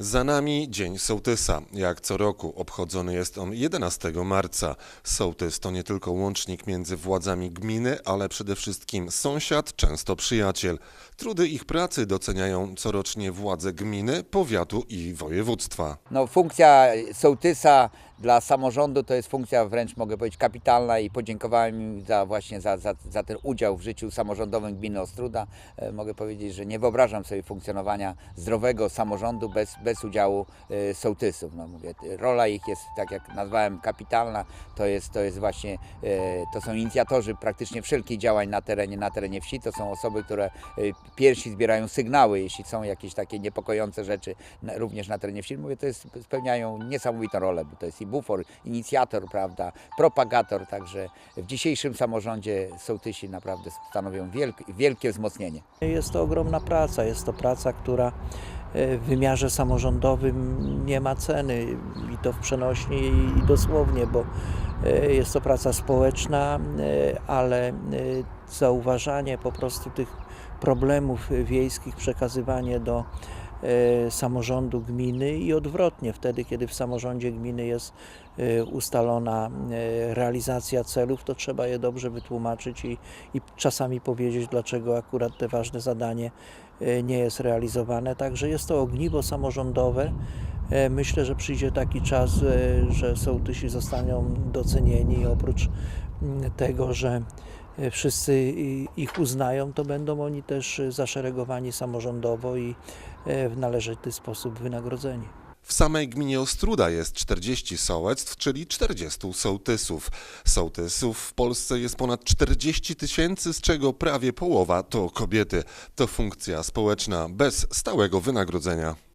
Za nami Dzień Sołtysa. Jak co roku obchodzony jest on 11 marca. Sołtys to nie tylko łącznik między władzami gminy, ale przede wszystkim sąsiad, często przyjaciel. Trudy ich pracy doceniają corocznie władze gminy, powiatu i województwa. No, funkcja sołtysa dla samorządu to jest funkcja wręcz mogę powiedzieć kapitalna i podziękowałem im za właśnie za, za, za ten udział w życiu samorządowym gminy Ostruda. E, Mogę powiedzieć, że nie wyobrażam sobie funkcjonowania zdrowego samorządu bez, bez udziału e, sołtysów. No, mówię, rola ich jest, tak jak nazwałem, kapitalna. To jest, to jest właśnie, e, to są inicjatorzy praktycznie wszelkich działań na terenie, na terenie wsi. To są osoby, które pierwsi zbierają sygnały, jeśli są jakieś takie niepokojące rzeczy również na terenie wsi. Mówię, to jest, spełniają niesamowitą rolę, bo to jest bufor, inicjator, prawda, propagator, także w dzisiejszym samorządzie sołtysi naprawdę stanowią wielkie, wielkie wzmocnienie. Jest to ogromna praca, jest to praca, która e, w wymiarze samorządowym nie ma ceny i to w przenośni i dosłownie, bo e, jest to praca społeczna, e, ale zauważanie po prostu tych problemów wiejskich, przekazywanie do samorządu gminy i odwrotnie, wtedy kiedy w samorządzie gminy jest e, ustalona e, realizacja celów, to trzeba je dobrze wytłumaczyć i, i czasami powiedzieć, dlaczego akurat te ważne zadanie e, nie jest realizowane. Także jest to ogniwo samorządowe. E, Myślę, że przyjdzie taki czas, e, że sołtysi zostaną docenieni. Oprócz tego, że e, wszyscy ich uznają, to będą oni też zaszeregowani samorządowo i e, w należyty sposób wynagrodzeni. W samej gminie Ostruda jest 40 sołectw, czyli 40 sołtysów. Sołtysów w Polsce jest ponad 40 tysięcy, z czego prawie połowa to kobiety. To funkcja społeczna bez stałego wynagrodzenia.